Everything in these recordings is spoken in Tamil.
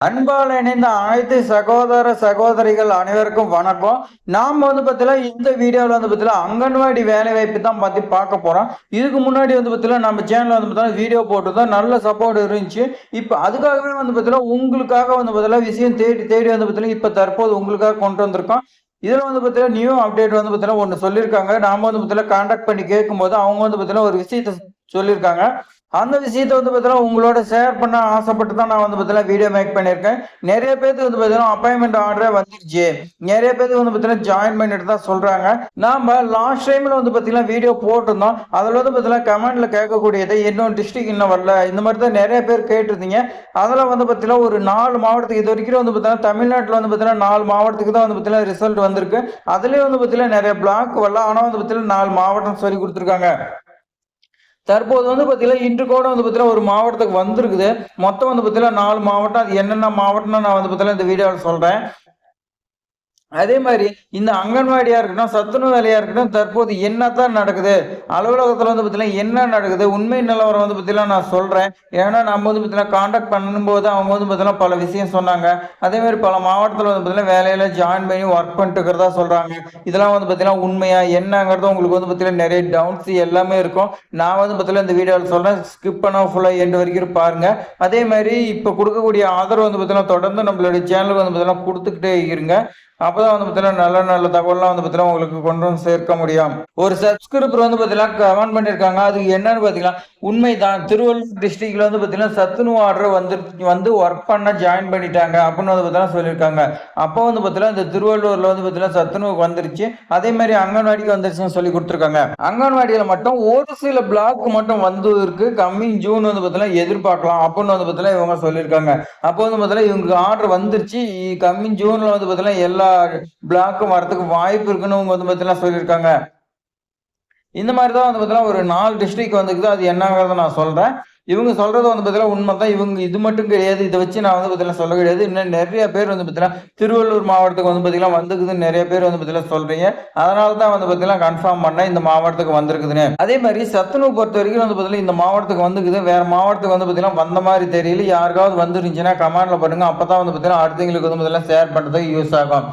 அன்பால் இணைந்த அனைத்து சகோதர சகோதரிகள் அனைவருக்கும் வணக்கம் நாம் வந்து பார்த்தீங்கன்னா இந்த வீடியோவில் வந்து பார்த்தீங்கன்னா அங்கன்வாடி வேலை வாய்ப்பு தான் பற்றி பார்க்க போகிறோம் இதுக்கு முன்னாடி வந்து பார்த்தீங்கன்னா நம்ம சேனலில் வந்து பார்த்தீங்கன்னா வீடியோ போட்டு தான் நல்ல சப்போர்ட் இருந்துச்சு இப்போ அதுக்காகவே வந்து பார்த்தீங்கன்னா உங்களுக்காக வந்து பார்த்தீங்கன்னா விஷயம் தேடி தேடி வந்து பார்த்தீங்கன்னா இப்போ தற்போது உங்களுக்காக கொண்டு வந்திருக்கோம் இதில் வந்து பார்த்தீங்கன்னா நியூ அப்டேட் வந்து பார்த்தீங்கன்னா ஒன்று சொல்லியிருக்காங்க நாம் வந்து பார்த்தீங்கன்னா காண்டாக்ட் பண்ணி கேட்கும்போது அவங்க வந்து பார்த்தீங்கன்னா ஒரு விஷயத்த சொல்லியிருக்காங்க அந்த விஷயத்தை வந்து பார்த்தீங்கன்னா உங்களோட ஷேர் பண்ண ஆசைப்பட்டு தான் நான் வந்து பார்த்தீங்கன்னா வீடியோ மேக் பண்ணியிருக்கேன் நிறைய பேருக்கு வந்து பார்த்தீங்கன்னா அப்பாயின்மெண்ட் ஆர்டரே வந்துருச்சு நிறைய பேருக்கு வந்து பார்த்தீங்கன்னா ஜாயின் பண்ணிட்டு தான் சொல்றாங்க நாம லாஸ்ட் டைம்ல வந்து பார்த்தீங்கன்னா வீடியோ போட்டிருந்தோம் அதில் வந்து பார்த்தீங்கன்னா கமெண்ட்ல கேட்கக்கூடியது இன்னும் டிஸ்ட்ரிக் இன்னும் வரல இந்த மாதிரி தான் நிறைய பேர் கேட்டிருந்தீங்க அதில் வந்து பார்த்தீங்கன்னா ஒரு நாலு மாவட்டத்துக்கு இது வரைக்கும் வந்து பார்த்தீங்கன்னா தமிழ்நாட்டில் வந்து பார்த்தீங்கன்னா நாலு மாவட்டத்துக்கு தான் வந்து பார்த்தீங்கன்னா ரிசல்ட் வந்திருக்கு அதுலேயே வந்து பார்த்தீங்கன்னா நிறைய பிளாக் வரல ஆனால் வந்து பார்த்தீங்கன்னா நாலு மாவட்டம் சொல்லி கொடுத்துருக்காங்க தற்போது வந்து பார்த்தீங்கன்னா இன்று கூட வந்து பார்த்தீங்கன்னா ஒரு மாவட்டத்துக்கு வந்திருக்குது. மொத்தம் வந்து பார்த்தீங்கன்னா நாலு மாவட்டம். அது என்னென்ன மாவட்டம்னு நான் வந்து பார்த்தீங்கன்னா இந்த வீடியோவில் சொல்கிறேன் அதே மாதிரி இந்த அங்கன்வாடியா இருக்கட்டும் சத்துணவு வேலையா இருக்கட்டும் தற்போது என்னத்தான் நடக்குது அலுவலகத்துல வந்து பார்த்தீங்கன்னா என்ன நடக்குது உண்மை நிலவரம் வந்து பார்த்தீங்கன்னா நான் சொல்றேன் ஏன்னா நம்ம வந்து பார்த்தீங்கன்னா காண்டாக்ட் பண்ணும்போது அவங்க வந்து பார்த்தீங்கன்னா பல விஷயம் சொன்னாங்க அதே மாதிரி பல மாவட்டத்தில் வந்து பார்த்தீங்கன்னா வேலையில ஜாயின் பண்ணி ஒர்க் பண்ணிட்டு இருக்கிறதா சொல்றாங்க இதெல்லாம் வந்து பார்த்தீங்கன்னா உண்மையா என்னங்கிறது உங்களுக்கு வந்து பார்த்தீங்கன்னா நிறைய டவுட்ஸ் எல்லாமே இருக்கும் நான் வந்து பார்த்தீங்கன்னா இந்த வீடியோவில் சொல்றேன் ஸ்கிப் பண்ண ஃபுல்லாக எண்டு வரைக்கும் பாருங்க அதே மாதிரி இப்போ கொடுக்கக்கூடிய ஆதரவு வந்து பார்த்தீங்கன்னா தொடர்ந்து நம்மளுடைய சேனலுக்கு வந்து பார்த்தீங்கன்னா கொடுத்துக்கிட்டே இருங்க அப்பதான் வந்து பார்த்தீங்கன்னா நல்ல நல்ல தகவல்லாம் வந்து பார்த்தீங்கன்னா உங்களுக்கு கொண்டு வந்து சேர்க்க முடியும் ஒரு சப்ஸ்கிரிப்பர் வந்து பார்த்தீங்கன்னா கமெண்ட் பண்ணியிருக்காங்க அது என்னன்னு பார்த்தீங்கன்னா உண்மைதான் திருவள்ளூர் டிஸ்ட்ரிக்ட்ல வந்து பார்த்தீங்கன்னா சத்துணு ஆர்டர் வந்து வந்து ஒர்க் பண்ண ஜாயின் பண்ணிட்டாங்க அப்படின்னு வந்து பார்த்தீங்கன்னா சொல்லியிருக்காங்க அப்போ வந்து பார்த்தீங்கன்னா இந்த திருவள்ளூர்ல வந்து பார்த்தீங்கன்னா சத்துணுவுக்கு வந்துருச்சு அதே மாதிரி அங்கன்வாடிக்கு வந்துருச்சுன்னு சொல்லி கொடுத்துருக்காங்க அங்கன்வாடியில் மட்டும் ஒரு சில பிளாக் மட்டும் வந்து இருக்கு கம்மிங் ஜூன் வந்து பார்த்தீங்கன்னா எதிர்பார்க்கலாம் அப்படின்னு வந்து பார்த்தீங்கன்னா இவங்க சொல்லியிருக்காங்க அப்போ வந்து பார்த்தீங்கன்னா இவங்களுக்கு ஆர்டர் வந்துருச்சு கம்மிங் ஜூன்ல வந்து பார்த்தீங்கன்னா எல்லா பிளாக்கும் வரதுக்கு வாய்ப்பு இருக்குன்னு வந்து பார்த்தீங்கன்னா சொல்லியிருக்காங்க. இந்த மாதிரி தான் வந்து பார்த்தீங்கன்னா ஒரு நாலு டிஸ்ட்ரிக்ட் வந்துக்குது. அது என்னங்கிறத நான் சொல்கிறேன் இவங்க சொல்றது வந்து பார்த்தீங்கன்னா உண்மை தான் இவங்க இது மட்டும் கிடையாது இதை வச்சு நான் வந்து பார்த்தீங்கன்னா சொல்ல கிடையாது இன்னும் நிறைய பேர் வந்து பார்த்தீங்கன்னா திருவள்ளூர் மாவட்டத்துக்கு வந்து பார்த்தீங்கன்னா வந்துக்குதுன்னு நிறைய பேர் வந்து பார்த்தீங்கன்னா சொல்றீங்க அதனால தான் வந்து பார்த்தீங்கன்னா கன்ஃபார்ம் பண்ணேன் இந்த மாவட்டத்துக்கு வந்திருக்குதுன்னு அதே மாதிரி சத்துணவு பொறுத்த வரைக்கும் வந்து பார்த்தீங்கன்னா இந்த மாவட்டத்துக்கு வந்துக்குது வேற மாவட்டத்துக்கு வந்து பார்த்தீங்கன்னா வந்த மாதிரி தெரியல யாருக்காவது வந்துருந்துச்சுன்னா கமெண்ட்ல பண்ணுங்க அப்பதான் வந்து பார்த்தீங்கன்னா அடுத்தவங்களுக்கு வந்து பார்த்தீங்கன்னா ஷேர் பண்ணுறதுக்கு யூஸ் ஆகும்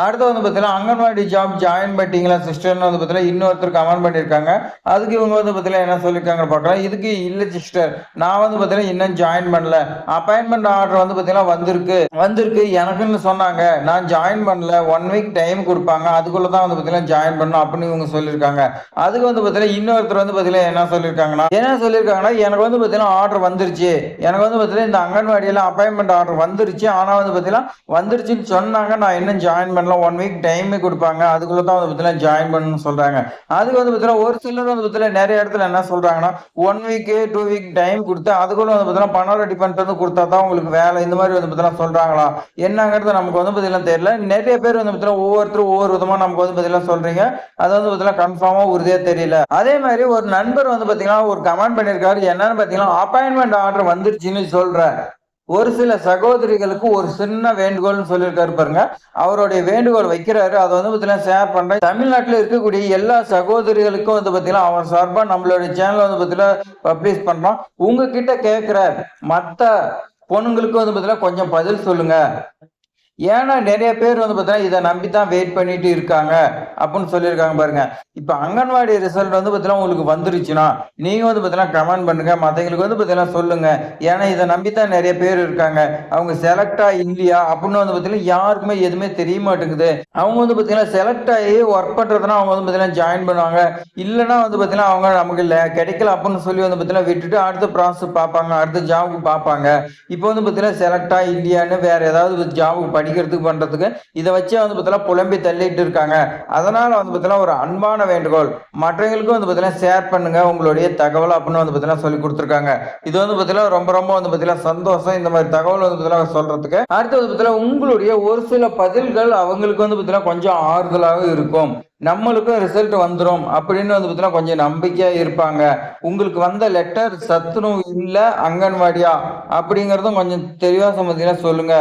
அடுத்து வந்து பார்த்தீங்கன்னா அங்கன்வாடி ஜாப் ஜாயின் பண்ணிட்டீங்களா சிஸ்டர்னு வந்து பார்த்தீங்கன்னா இன்னொருத்தர் கமெண்ட் பண்ணியிருக்காங்க அதுக்கு இவங்க வந்து பார்த்தீங்கன்னா என்ன சொல்லியிருக்காங்க பார்க்கலாம் இதுக்கு இல்லை சிஸ்டர் நான் வந்து பார்த்தீங்கன்னா இன்னும் ஜாயின் பண்ணல அப்பாயின்மெண்ட் ஆர்டர் வந்து பார்த்தீங்கன்னா வந்திருக்கு வந்திருக்கு எனக்குன்னு சொன்னாங்க நான் ஜாயின் பண்ணல ஒன் வீக் டைம் கொடுப்பாங்க அதுக்குள்ள தான் வந்து பார்த்தீங்கன்னா ஜாயின் பண்ணணும் அப்படின்னு இவங்க சொல்லியிருக்காங்க அதுக்கு வந்து பார்த்தீங்கன்னா இன்னொருத்தர் வந்து பார்த்தீங்கன்னா என்ன சொல்லியிருக்காங்கன்னா என்ன சொல்லியிருக்காங்கன்னா எனக்கு வந்து பார்த்தீங்கன்னா ஆர்டர் வந்துருச்சு எனக்கு வந்து பார்த்தீங்கன்னா இந்த அங்கன்வாடியில் அப்பாயின்மெண்ட் ஆர்டர் வந்துருச்சு ஆனால் வந்து பார்த்தீங்கன்னா வந்துருச்சுன்னு சொன்னாங்க நான் இன்னும் ஜாயின் பண்ணல ஒன் வீக் டைமே கொடுப்பாங்க அதுக்குள்ள தான் வந்து பார்த்தீங்கன்னா ஜாயின் பண்ணணும்னு சொல்றாங்க அதுக்கு வந்து பார்த்தீங்கன்னா ஒரு சிலர் வந்து பார்த்தீங்கன்னா நிறைய இடத்துல என்ன சொல்றாங்கன்னா one week two week time கொடுத்து அதுக்குள்ள வந்து பார்த்தீங்கன்னா பணம் ரெடி பண்ணிட்டு வந்து கொடுத்தா தான் உங்களுக்கு வேலை இந்த மாதிரி வந்து பார்த்தீங்கன்னா சொல்றாங்களா என்னங்கிறது நமக்கு வந்து பார்த்தீங்கன்னா தெரியல நிறைய பேர் வந்து பார்த்தீங்கன்னா ஒவ்வொருத்தரும் ஒவ்வொரு விதமா நமக்கு வந்து பார்த்தீங்கன்னா சொல்றீங்க அது வந்து பார்த்தீங்கன்னா கன்ஃபார்மா உறுதியா தெரியல அதே மாதிரி ஒரு நண்பர் வந்து பார்த்தீங்கன்னா ஒரு கமெண்ட் பண்ணியிருக்காரு என்னன்னு பார்த்தீங்கன்னா அப்பாயின்மெண்ட் ஆர்டர் வந்துருச்சுன்னு சொல்ற ஒரு சில சகோதரிகளுக்கு ஒரு சின்ன வேண்டுகோள்னு சொல்லியிருக்காரு பாருங்க. அவருடைய வேண்டுகோள் வைக்கிறாரு. அதை வந்து பார்த்தீங்கன்னா ஷேர் பண்றேன். தமிழ்நாட்டில் இருக்கக்கூடிய எல்லா சகோதரிகளுக்கும் வந்து பார்த்தீங்கன்னா அவர் சார்பாக நம்மளுடைய சேனலை வந்து பார்த்தீங்கன்னா பப்ளிஷ் பண்றோம். உங்ககிட்ட கேட்குற மற்ற பொண்ணுங்களுக்கு வந்து பார்த்தீங்கன்னா கொஞ்சம் பதில் சொல்லுங்க. ஏன்னா நிறைய பேர் வந்து பார்த்தீங்கன்னா இதை நம்பி தான் வெயிட் பண்ணிட்டு இருக்காங்க அப்படின்னு சொல்லியிருக்காங்க பாருங்க இப்போ அங்கன்வாடி ரிசல்ட் வந்து பார்த்தீங்கன்னா உங்களுக்கு வந்துருச்சுன்னா நீங்க வந்து பார்த்தீங்கன்னா கமெண்ட் பண்ணுங்க மற்றவங்களுக்கு வந்து பார்த்தீங்கன்னா சொல்லுங்க ஏன்னா இதை நம்பி தான் நிறைய பேர் இருக்காங்க அவங்க செலக்டா இல்லையா அப்படின்னு வந்து பார்த்தீங்கன்னா யாருக்குமே எதுவுமே தெரிய மாட்டேங்குது அவங்க வந்து பார்த்தீங்கன்னா செலக்ட் ஆகி ஒர்க் பண்ணுறதுனா அவங்க வந்து பார்த்தீங்கன்னா ஜாயின் பண்ணுவாங்க இல்லைன்னா வந்து பார்த்தீங்கன்னா அவங்க நமக்கு இல்லை கிடைக்கல அப்படின்னு சொல்லி வந்து பார்த்தீங்கன்னா விட்டுட்டு அடுத்த ப்ராசஸ் பார்ப்பாங்க அடுத்த ஜாபுக்கு பார்ப்பாங்க இப்போ வந்து பார்த்தீங்கன்னா செலக்டா இல்லையான்னு வேற ஏதாவது ஜாபுக்கு படி படிக்கிறதுக்கு பண்றதுக்கு இதை வச்சே வந்து பார்த்தீங்கன்னா புலம்பி தள்ளிட்டு இருக்காங்க அதனால வந்து பார்த்தீங்கன்னா ஒரு அன்பான வேண்டுகோள் மற்றவங்களுக்கும் வந்து பார்த்தீங்கன்னா ஷேர் பண்ணுங்க உங்களுடைய தகவல் அப்படின்னு வந்து பார்த்தீங்கன்னா சொல்லி கொடுத்துருக்காங்க இது வந்து பார்த்தீங்கன்னா ரொம்ப ரொம்ப வந்து பார்த்தீங்கன்னா சந்தோஷம் இந்த மாதிரி தகவல் வந்து பார்த்தீங்கன்னா சொல்றதுக்கு அடுத்து வந்து பார்த்தீங்கன்னா உங்களுடைய ஒரு சில பதில்கள் அவங்களுக்கு வந்து பார்த்தீங்கன்னா கொஞ்சம் ஆறுதலாக இருக்கும் நம்மளுக்கும் ரிசல்ட் வந்துடும் அப்படின்னு வந்து பார்த்தீங்கன்னா கொஞ்சம் நம்பிக்கையா இருப்பாங்க உங்களுக்கு வந்த லெட்டர் சத்துணவு இல்லை அங்கன்வாடியா அப்படிங்கிறதும் கொஞ்சம் தெளிவாக பார்த்தீங்கன்னா சொல்லுங்க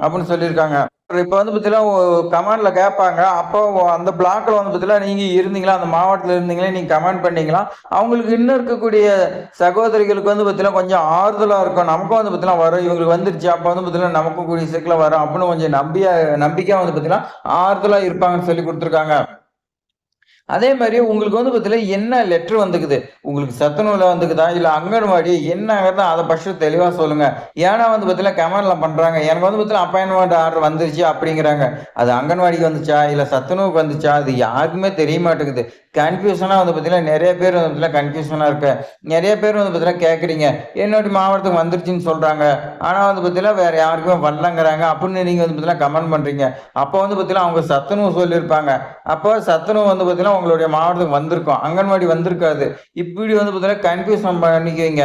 அப்படின்னு சொல்லியிருக்காங்க இப்ப வந்து பார்த்தீங்கன்னா கமெண்ட்ல கேட்பாங்க. அப்போ அந்த பிளாக்ல வந்து பார்த்தீங்கன்னா நீங்க இருந்தீங்களா? அந்த மாவட்டத்துல இருந்தீங்களா? நீங்க கமெண்ட் பண்ணீங்களா? அவங்களுக்கு இன்னும் இருக்கக்கூடிய சகோதரிகளுக்கு வந்து பார்த்தீங்கன்னா கொஞ்சம் ஆறுதலா இருக்கும். நமக்கும் வந்து பார்த்தீங்கன்னா வரும். இவங்களுக்கு வந்துருச்சு. அப்ப வந்து பார்த்தீங்கன்னா நமக்கும் கூடிய சீக்கிரம் வரும். அப்படின்னு கொஞ்சம் நம்பியா நம்பிக்கையா வந்து பார்த்தீங்கன்னா ஆறுதலா இருப்பாங்கன்னு சொல்லி கொடுத்துருக்காங்க அதே மாதிரி உங்களுக்கு வந்து பார்த்தீங்கன்னா, என்ன லெட்டர் வந்துக்குது? உங்களுக்கு சத்துணவுல வந்துக்குதா? இல்லை அங்கன்வாடி என்னங்கிறத அதை ஃபர்ஸ்ட்டு தெளிவாக சொல்லுங்க. ஏன்னா வந்து பார்த்தீங்கன்னா, கமெண்ட்ல பண்ணுறாங்க எனக்கு வந்து பார்த்தீங்கன்னா, அப்பாயின்மெண்ட் ஆர்டர் வந்துருச்சு அப்படிங்கிறாங்க. அது அங்கன்வாடிக்கு வந்துச்சா? இல்லை சத்துணவுக்கு வந்துச்சா? அது யாருக்குமே தெரிய மாட்டேங்குது. கன்ஃபியூஷனாக வந்து பார்த்தீங்கன்னா, நிறைய பேர் வந்து பார்த்தீங்கன்னா கன்ஃபியூஷனாக இருக்கு. நிறைய பேர் வந்து பார்த்தீங்கன்னா கேட்குறீங்க. என்னோட மாவட்டத்துக்கு வந்துருச்சுன்னு சொல்கிறாங்க ஆனால் வந்து பார்த்தீங்கன்னா, வேறு யாருக்குமே வரலங்கிறாங்க. அப்படின்னு நீங்கள் வந்து பார்த்தீங்கன்னா கமெண்ட் பண்ணுறீங்க அப்போ வந்து பார்த்தீங்கன்னா, அவங்க சத்துணவு சொல்லியிருப்பாங்க. அப்போ சத்துணவு வந்து பார்த்தீங்கன்னா, உங்களுடைய மாவட்டத்துக்கு வந்திருக்கும். அங்கன்வாடி வந்திருக்காது. இப்படி வந்து பார்த்தீங்கன்னா கன்ஃப்யூஷன் பண்ணிக்குவீங்க.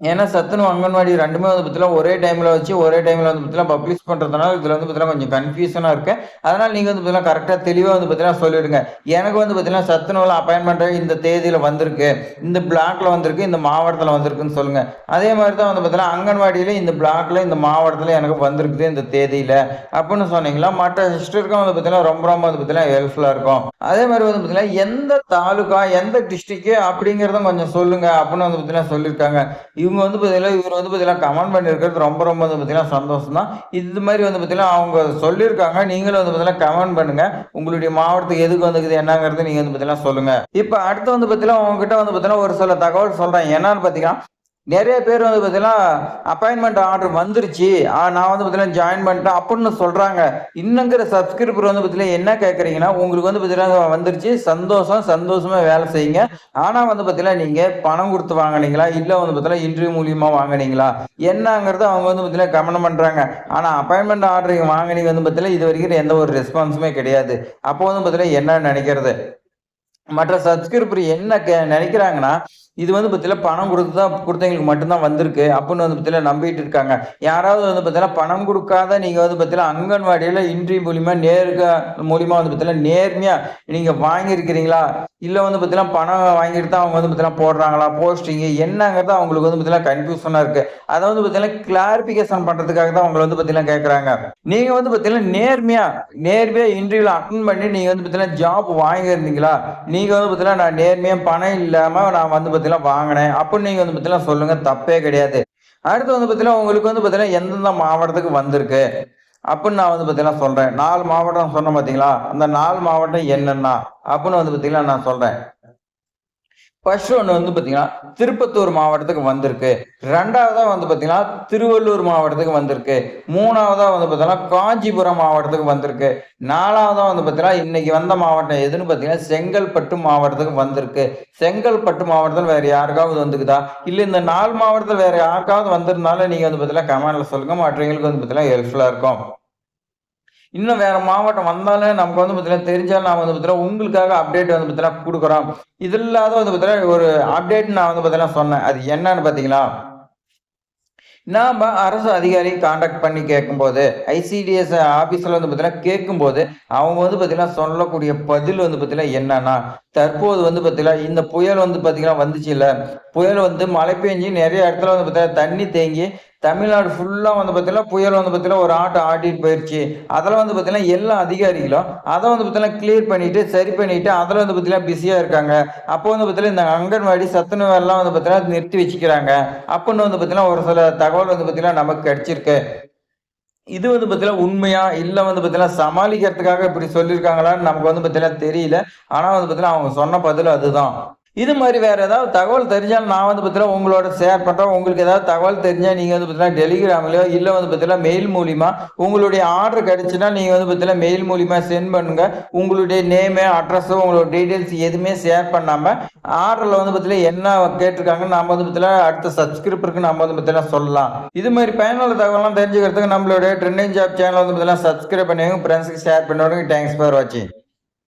ஏன்னா சத்துணவு, அங்கன்வாடி ரெண்டுமே வந்து பார்த்தீங்கன்னா ஒரே டைம்ல வச்சு, ஒரே டைம்ல வந்து பார்த்தீங்கன்னா பப்ளிஷ் பண்றதுனால, இதுல வந்து பார்த்தீங்கன்னா கொஞ்சம் கன்ஃப்யூஷனா இருக்கு. அதனால நீங்க வந்து பார்த்தீங்கன்னா கரெக்டாக தெளிவா வந்து பார்த்தீங்கன்னா சொல்லிடுங்க. எனக்கு வந்து பார்த்தீங்கன்னா சத்துணவில் அப்பாயின்மெண்ட் இந்த தேதியில வந்திருக்கு. இந்த பிளாக்ல வந்திருக்கு. இந்த மாவட்டத்துல வந்திருக்குன்னு சொல்லுங்க. அதே மாதிரி தான் வந்து பார்த்தீங்கன்னா அங்கன்வாடியில இந்த பிளாக்ல, இந்த மாவட்டத்துல எனக்கு வந்திருக்குது இந்த தேதியில அப்படின்னு சொன்னீங்களா மற்ற சிஸ்டருக்கும் வந்து பார்த்தீங்கன்னா ரொம்ப ரொம்ப வந்து பார்த்தீங்கன்னா ஹெல்ப்ஃபுல்லா இருக்கும். அதே மாதிரி வந்து பார்த்தீங்கன்னா, எந்த தாலுகா, எந்த டிஸ்ட்ரிக்ட் அப்படிங்கிறத கொஞ்சம் சொல்லுங்க அப்படின்னு வந்து பார்த்தீங்கன்னா சொல்லியிருக்காங்க. இவங்க வந்து பார்த்தீங்கன்னா, இவர் வந்து பார்த்தீங்கன்னா கமெண்ட் பண்ணியிருக்கிறது ரொம்ப ரொம்ப வந்து பார்த்தீங்கன்னா சந்தோஷம் தான். இது மாதிரி வந்து பார்த்தீங்கன்னா, அவங்க சொல்லியிருக்காங்க. நீங்களும் வந்து பார்த்தீங்கன்னா கமெண்ட் பண்ணுங்க. உங்களுடைய மாவட்டத்துக்கு எதுக்கு வந்துக்குது என்னங்கிறது நீங்க வந்து பார்த்தீங்கன்னா சொல்லுங்க. இப்போ அடுத்து வந்து பார்த்தீங்கன்னா, உங்ககிட்ட வந்து பார்த்தீங்கன்னா ஒரு சில தகவல் சொல்கிறேன் என்னன்னு பார்த்தீங்கன்னா, நிறைய பேர் வந்து பார்த்தீங்கன்னா, அப்பாயின்மெண்ட் ஆர்டர் வந்துருச்சு. நான் வந்து பார்த்தீங்கன்னா ஜாயின் பண்ணிட்டேன் அப்படின்னு சொல்கிறாங்க இன்னங்கிற சப்ஸ்கிரைபர் வந்து பார்த்தீங்கன்னா என்ன கேட்குறீங்கன்னா, உங்களுக்கு வந்து பார்த்தீங்கன்னா வந்துருச்சு. சந்தோஷம். சந்தோஷமாக வேலை செய்யுங்க. ஆனால் வந்து பார்த்தீங்கன்னா, நீங்கள் பணம் கொடுத்து வாங்குனீங்களா? இல்லை வந்து பார்த்தீங்கன்னா இன்டர்வியூ மூலியமாக வாங்கினீங்களா என்னங்கிறது அவங்க வந்து பார்த்தீங்கன்னா கமெண்ட் பண்ணுறாங்க ஆனால் அப்பாயின்மெண்ட் ஆர்டர் வாங்கினீங்க வந்து பார்த்தீங்கன்னா, இதுவரைக்கும் எந்த ஒரு ரெஸ்பான்ஸுமே கிடையாது. அப்போ வந்து பார்த்தீங்கன்னா என்ன நினைக்கிறது மற்ற சப்ஸ்கிரைபர் என்ன கே இது வந்து பார்த்தீங்கன்னா பணம் கொடுத்து தான் கொடுத்தவங்களுக்கு மட்டும்தான் வந்திருக்கு. அப்படின்னு வந்து பார்த்தீங்கன்னா நம்பிட்டு இருக்காங்க. யாராவது வந்து பார்த்தீங்கன்னா பணம் கொடுக்காத நீங்கள் வந்து பார்த்தீங்கன்னா அங்கன்வாடியில் இன்றி மூலிமா நேருக்கா மூலிமா வந்து பார்த்தீங்கன்னா நேர்மையாக நீங்கள் வாங்கியிருக்கிறீங்களா? இல்லை வந்து பார்த்தீங்கன்னா பணம் வாங்கிட்டு தான் அவங்க வந்து பார்த்தீங்கன்னா போடுறாங்களா? போஸ்டிங்கு என்னங்கிறது அவங்களுக்கு வந்து பார்த்தீங்கன்னா கன்ஃபியூஷனாக இருக்குது அதை வந்து பார்த்தீங்கன்னா கிளாரிஃபிகேஷன் பண்ணுறதுக்காக தான் அவங்களை வந்து பார்த்தீங்கன்னா கேட்குறாங்க நீங்கள் வந்து பார்த்தீங்கன்னா நேர்மையாக நேர்மையாக இன்டர்வியூல அட்டன் பண்ணி நீங்கள் வந்து பார்த்தீங்கன்னா ஜாப் வாங்கியிருந்தீங்களா? நீங்கள் வந்து பார்த்தீங்கன்னா நான் நேர்மையாக பணம் இல்லாமல் நான் வந்து பார்த்தீங்கன்னா வாங்கினேன். அப்படின்னு நீங்க வந்து பார்த்தீங்கன்னா சொல்லுங்க. தப்பே கிடையாது. அடுத்து வந்து பார்த்தீங்கன்னா, உங்களுக்கு வந்து பார்த்தீங்கன்னா எந்தெந்த மாவட்டத்துக்கு வந்திருக்கு? அப்படின்னு நான் வந்து பார்த்தீங்கன்னா சொல்றேன். நாலு மாவட்டம் சொன்னேன் பார்த்தீங்களா? அந்த நாலு மாவட்டம் என்னென்னா அப்படின்னு வந்து பார்த்தீங்கன்னா நான் சொல்றேன். ஃபர்ஸ்ட் ஒன்று வந்து பார்த்தீங்கன்னா, திருப்பத்தூர் மாவட்டத்துக்கு வந்திருக்கு. ரெண்டாவதாக வந்து பார்த்தீங்கன்னா, திருவள்ளூர் மாவட்டத்துக்கு வந்திருக்கு. மூணாவதாக வந்து பார்த்தீங்கன்னா, காஞ்சிபுரம் மாவட்டத்துக்கு வந்திருக்கு. நாலாவதாக வந்து பார்த்தீங்கன்னா, இன்னைக்கு வந்த மாவட்டம் எதுன்னு பார்த்தீங்கன்னா, செங்கல்பட்டு மாவட்டத்துக்கு வந்திருக்கு. செங்கல்பட்டு மாவட்டத்தில் வேறு யாருக்காவது வந்துக்குதா? இல்லை இந்த நாலு மாவட்டத்தில் வேறு யாருக்காவது வந்திருந்தாலும் நீங்கள் வந்து பார்த்தீங்கன்னா கமெண்ட்ல சொல்லுங்க. மற்றவங்களுக்கு வந்து பார்த்தீங்கன்னா ஹெல்ப்ஃபுல்லாக இருக்கும். இன்னும் வேற மாவட்டம் வந்தாலும் நமக்கு வந்து பார்த்தீங்கன்னா தெரிஞ்சாலும் நான் வந்து பார்த்தீங்கன்னா உங்களுக்காக அப்டேட் வந்து பார்த்தீங்கன்னா கொடுக்குறோம் இது இல்லாத வந்து பார்த்தீங்கன்னா ஒரு அப்டேட் நான் வந்து பார்த்தீங்கன்னா சொன்னேன். அது என்னன்னு பார்த்தீங்களா? நாம் அரசு அதிகாரி கான்டாக்ட் பண்ணி கேட்கும்போது, ஐசிடிஎஸ் ஆஃபீஸில் வந்து பார்த்தீங்கன்னா கேட்கும்போது, அவங்க வந்து பார்த்தீங்கன்னா சொல்லக்கூடிய பதில் வந்து பார்த்தீங்கன்னா என்னன்னா, தற்போது வந்து பார்த்தீங்கன்னா, இந்த புயல் வந்து பார்த்தீங்கன்னா வந்துச்சுல்ல, புயல் வந்து மழை பெஞ்சு நிறைய இடத்துல வந்து பார்த்தீங்கன்னா தண்ணி தேங்கி, தமிழ்நாடு ஃபுல்லா வந்து பார்த்தீங்கன்னா, புயல் வந்து பார்த்தீங்கன்னா ஒரு ஆட்டம் ஆட்டிட்டு போயிடுச்சு அதில் வந்து பார்த்தீங்கன்னா, எல்லா அதிகாரிகளும் அதை வந்து பார்த்தீங்கன்னா கிளியர் பண்ணிட்டு, சரி பண்ணிட்டு, அதில் வந்து பார்த்தீங்கன்னா பிஸியாக இருக்காங்க. அப்போ வந்து பார்த்தீங்கன்னா, இந்த அங்கன்வாடி சத்துணவு எல்லாம் வந்து பார்த்தீங்கன்னா நிறுத்தி வச்சுக்கிறாங்க. அப்படின்னு வந்து பார்த்தீங்கன்னா, ஒரு சில தகவல் வந்து பார்த்தீங்கன்னா நமக்கு கிடைச்சிருக்கு. இது வந்து பார்த்தீங்கன்னா உண்மையா? இல்லை வந்து பார்த்தீங்கன்னா சமாளிக்கிறதுக்காக இப்படி சொல்லியிருக்காங்களான்னு நமக்கு வந்து பார்த்தீங்கன்னா தெரியல. ஆனால் வந்து பார்த்தீங்கன்னா, அவங்க சொன்ன பதில் அதுதான். இது மாதிரி வேறு ஏதாவது தகவல் தெரிஞ்சாலும் நான் வந்து பார்த்தீங்கன்னா உங்களோட ஷேர் பண்ணுறேன் உங்களுக்கு ஏதாவது தகவல் தெரிஞ்சால் நீங்கள் வந்து பார்த்தீங்கன்னா டெலிகிராம்லயோ, இல்லை வந்து பார்த்தீங்கன்னா மெயில் மூலிமா உங்களுடைய ஆர்டர் கிடைச்சுன்னா நீங்கள் வந்து பார்த்தீங்கன்னா மெயில் மூலிமா சென்ட் பண்ணுங்கள் உங்களுடைய நேமு, அட்ரஸ், உங்களோட டீட்டெயில்ஸ் எதுவுமே ஷேர் பண்ணாமல் ஆர்டரில் வந்து பார்த்தீங்கன்னா என்ன கேட்டிருக்காங்கன்னு நம்ம வந்து பார்த்தீங்கன்னா அடுத்த சப்ஸ்கிரிப்பருக்கு நம்ம வந்து பார்த்தீங்கன்னா சொல்லலாம். இது மாதிரி பயனுள்ள தகவலாம் தெரிஞ்சுக்கிறதுக்கு நம்மளுடைய ட்ரெண்டிங் ஜாப் சேனல் வந்து பார்த்தீங்கன்னா சப்ஸ்கிரைப் பண்ணுவாங்க ஃப்ரெண்ட்ஸுக்கு ஷேர் பண்ணுவாங்க தேங்க்ஸ் ஃபார் வாட்சிங்.